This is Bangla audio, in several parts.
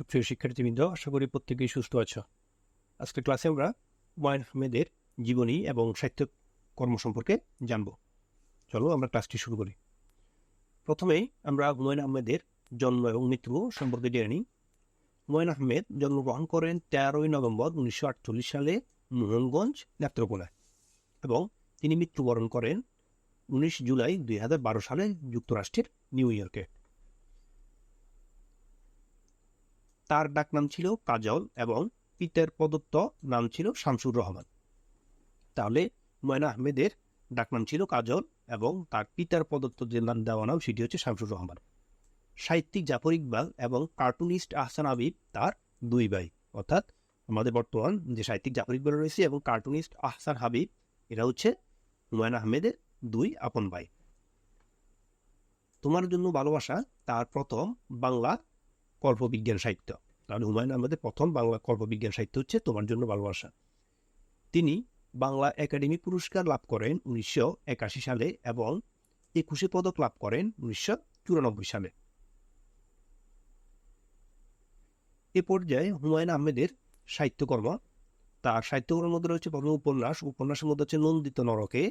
সুপ্রিয় শিক্ষার্থীবৃন্দ, আশা করি প্রত্যেকেই সুস্থ আছো। আজকের ক্লাসে আমরা হুমায়ুন আহমেদের জীবনী এবং সাহিত্য কর্ম সম্পর্কে জানব। চলো আমরা ক্লাসটি শুরু করি। প্রথমেই আমরা হুমায়ুন আহমেদের জন্ম এবং মৃত্যু সম্পর্কে জেনে নিই। হুমায়ুন আহমেদ জন্মগ্রহণ করেন তেরোই নভেম্বর উনিশশো আটচল্লিশ সালে মোহনগঞ্জ নেত্রকোনায় এবং তিনি মৃত্যুবরণ করেন উনিশ জুলাই দুই হাজার বারো সালে যুক্তরাষ্ট্রের নিউ ইয়র্কে। তার ডাকনাম ছিল কাজল এবং পিতার প্রদত্ত নাম ছিল শামসুর রহমান। তাহলে হুমায়ুন আহমেদের ডাকনাম ছিল কাজল এবং তার পিতার প্রদত্ত যে নাম দেওয়া নাম, সেটি হচ্ছে শামসুর রহমান। সাহিত্যিক জাফর ইকবাল এবং কার্টুনিস্ট আহসান আবিব তার দুই ভাই, অর্থাৎ আমাদের বর্তমান যে সাহিত্যিক জাফর ইকবাল রয়েছে এবং কার্টুনিস্ট আহসান হাবিব, এরা হচ্ছে হুমায়ুন আহমেদের দুই আপন ভাই। তোমার জন্য ভালোবাসা তার প্রথম বাংলা কল্পবিজ্ঞান সাহিত্য। তাহলে হুমায়ুন আহমেদের প্রথম বাংলা কল্পবিজ্ঞান সাহিত্য হচ্ছে তোমার জন্য ভালোবাসা তিনি বাংলা একাডেমি পুরস্কার লাভ করেন উনিশশো একাশি সালে এবং একুশে পদক লাভ করেন উনিশশো চুরানব্বই সালে। এ পর্যায়ে হুমায়ুন আহমেদের সাহিত্যকর্ম, তার সাহিত্যকর্মের মধ্যে রয়েছে প্রথম উপন্যাস, উপন্যাসের মধ্যে হচ্ছে নন্দিত নরকে,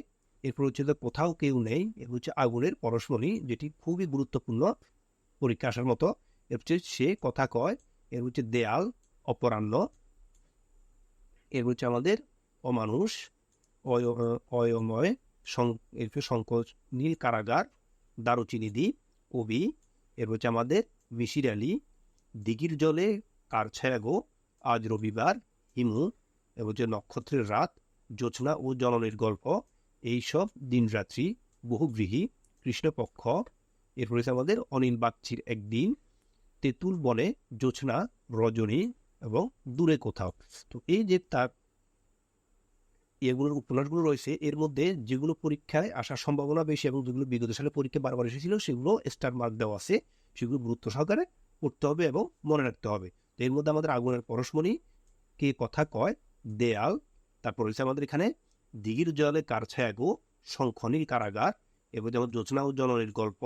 এরপর হচ্ছে কোথাও কেউ নেই এ হচ্ছে আগুনের পরশমণি, যেটি খুবই গুরুত্বপূর্ণ পরীক্ষা আসার মতো এর হচ্ছে সে কথা কয় এর হচ্ছে দেয়াল, অপরাহ্ন। এর হচ্ছে আমাদের অমানুষ অয়ময় সংকোচ, নীল কারাগার, দারুচিনি দ্বীপ, কবি। এর হচ্ছে আমাদের মিশির আলী, দিঘির জলে কার ছায়াগো আজ রবিবার, হিমু। এবং হচ্ছে নক্ষত্রের রাত জোছনা ও জননের গল্প, এইসব দিনরাত্রি বহুগৃহী কৃষ্ণপক্ষ। এরপর আমাদের অনিল বাগচির একদিন তেঁতুল বনে জোছনা, রজনী এবং দূরে কোথাও। তো এই যে তার এগুলোর উপন্যাসগুলো রয়েছে, এর মধ্যে যেগুলো পরীক্ষায় আসার সম্ভাবনা বেশি এবং যেগুলো বিগত সালে পরীক্ষা বারবার এসেছিল, সেগুলো স্টার মার্ক দেওয়া আছে। সেগুলো গুরুত্ব সহকারে পড়তে হবে এবং মনে রাখতে হবে। তো এর মধ্যে আমাদের আগুনের পরশমণি, কে কথা কয়, দেয়াল, তারপর রয়েছে আমাদের এখানে, দিঘির জলে কার ছায়াগো শঙ্খনীল কারাগার এবং যেমন জোৎস্না ও জননীর গল্প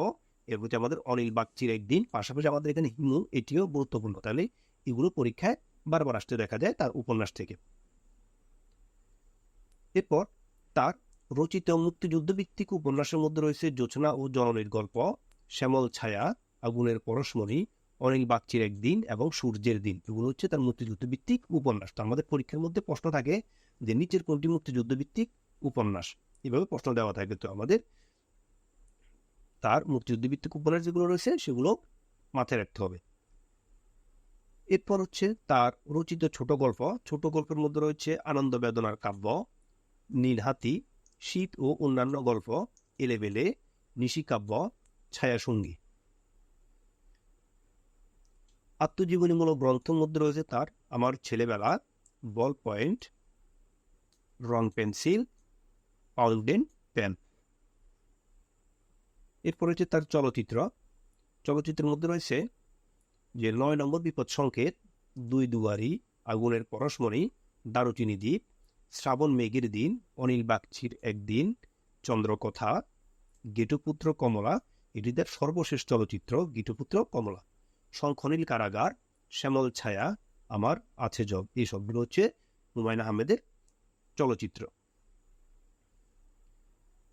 এর প্রতি আমাদের অনিল বাগচির একদিন, পাশাপাশি আমাদের এখানে হিমু, এটিও গুরুত্বপূর্ণ। তাহলে এগুলো পরীক্ষায় বারবার আসতে দেখা যায় তার উপন্যাস থেকে। এরপর তার রচিত মুক্তিযুদ্ধ ভিত্তিক উপন্যাসের মধ্যে রয়েছে জোছনা ও জননীর গল্প, শ্যামল ছায়া, আগুনের পরশমণি, অনিল বাগচির একদিন এবং সূর্যের দিন। এগুলো হচ্ছে তার মুক্তিযুদ্ধ ভিত্তিক উপন্যাস। তো আমাদের পরীক্ষার মধ্যে প্রশ্ন থাকে যে, নিচের কোনটি মুক্তিযুদ্ধ ভিত্তিক উপন্যাস? এভাবে প্রশ্ন দেওয়া থাকে। তো আমাদের তার মুক্তিযুদ্ধ ভিত্তিক উপন্যাস যেগুলো রয়েছে, সেগুলো মাথায় রাখতে হবে। এরপর হচ্ছে তার রচিত ছোট গল্প। ছোট গল্পের মধ্যে রয়েছে আনন্দ বেদনার কাব্য নীলহাতি শীত ও অন্যান্য গল্প, এলেবেলে নিশিকাব্য ছায়াসঙ্গী আত্মজীবনীমূলক গ্রন্থের মধ্যে রয়েছে তার আমার ছেলেবেলা, বল পয়েন্ট, রং পেন্সিল, পাউডেন, পেন। এরপর হচ্ছে তার চলচ্চিত্র। চলচ্চিত্রের মধ্যে রয়েছে যে নয় নম্বর বিপদ সংকেত, দুই দুয়ারি, আগুনের পরশমণি, দারুচিনি দ্বীপ, শ্রাবণ মেঘের দিন, অনিল বাগচির একদিন, চন্দ্রকথা, গেটুপুত্র কমলা, এটি তার সর্বশেষ চলচ্চিত্র, গীটপুত্র কমলা। শঙ্খনীল কারাগার, শ্যামল ছায়া, আমার আছে জব এই সবগুলো হচ্ছে হুমায়ুন আহমেদের চলচ্চিত্র।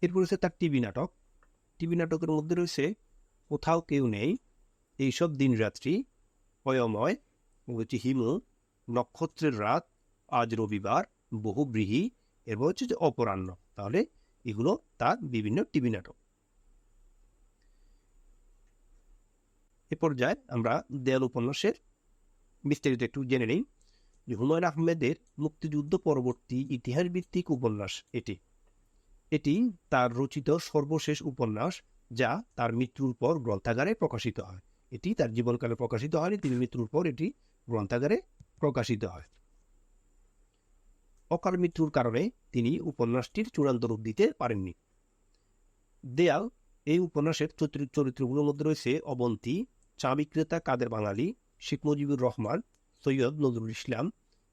এরপর হচ্ছে তার টিভি নাটক টিভি নাটকের মধ্যে রয়েছে, কোথাও কেউ নেই। এইসব দিন রাত্রি অয়ময় হচ্ছে হিমু নক্ষত্রের রাত, আজ রবিবার বহুব্রীহি এরপর হচ্ছে যে অপরাহ্ন। তাহলে এগুলো তার বিভিন্ন টিভি নাটক। এ পর্যায়ে আমরা দেয়াল উপন্যাসের বিস্তারিত একটু জেনে নিই। যে হুমায়ুন আহমেদের মুক্তিযুদ্ধ পরবর্তী ইতিহাস ভিত্তিক উপন্যাস এটি। এটি তার রচিত সর্বশেষ উপন্যাস যা তার মৃত্যুর পর গ্রন্থাগারে প্রকাশিত হয়। এটি তার জীবনকালে প্রকাশিত হয়নি, তিনি মৃত্যুর পর এটি গ্রন্থাগারে প্রকাশিত হয়। অকাল মৃত্যুর কারণে তিনি উপন্যাসটির চূড়ান্ত রূপ দিতে পারেননি। দেয়াল, এই উপন্যাসের চরিত্রগুলোর মধ্যে রয়েছে অবন্তী চা বিক্রেতা কাদের বাঙালি, শেখ মুজিবুর রহমান, সৈয়দ নজরুল ইসলাম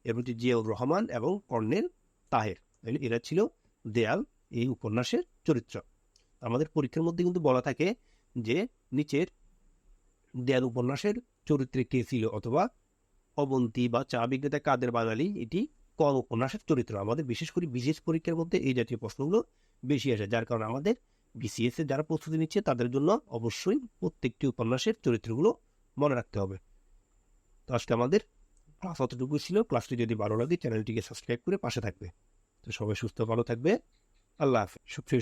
এর জিয়াউর রহমান এবং কর্নেল তাহের। এরা ছিল দেয়াল এই উপন্যাসের চরিত্র। আমাদের পরীক্ষার মধ্যে কিন্তু বলা থাকে যে নিচের দেয়াল উপন্যাসের চরিত্রে কে ছিল অথবা অবন্তী বা চা বিক্রেতা কাদের বাঙালি, এটি কম উপন্যাসের চরিত্র। আমাদের বিশেষ করে বিশেষ পরীক্ষার মধ্যে এই জাতীয় প্রশ্নগুলো বেশি আসে, যার কারণে আমাদের বিসিএস যারা প্রস্তুতি নিচ্ছে তাদের জন্য অবশ্যই প্রত্যেকটি উপন্যাসের চরিত্রগুলো মনে রাখতে হবে। তো আজকে আমাদের ক্লাস অতটুকু ছিল। ক্লাসটি যদি ভালো লাগে, চ্যানেলটিকে সাবস্ক্রাইব করে পাশে থাকবে। তো সবাই সুস্থ, ভালো থাকবে। আল্লাহ হাফিজ। সুপ্রিয়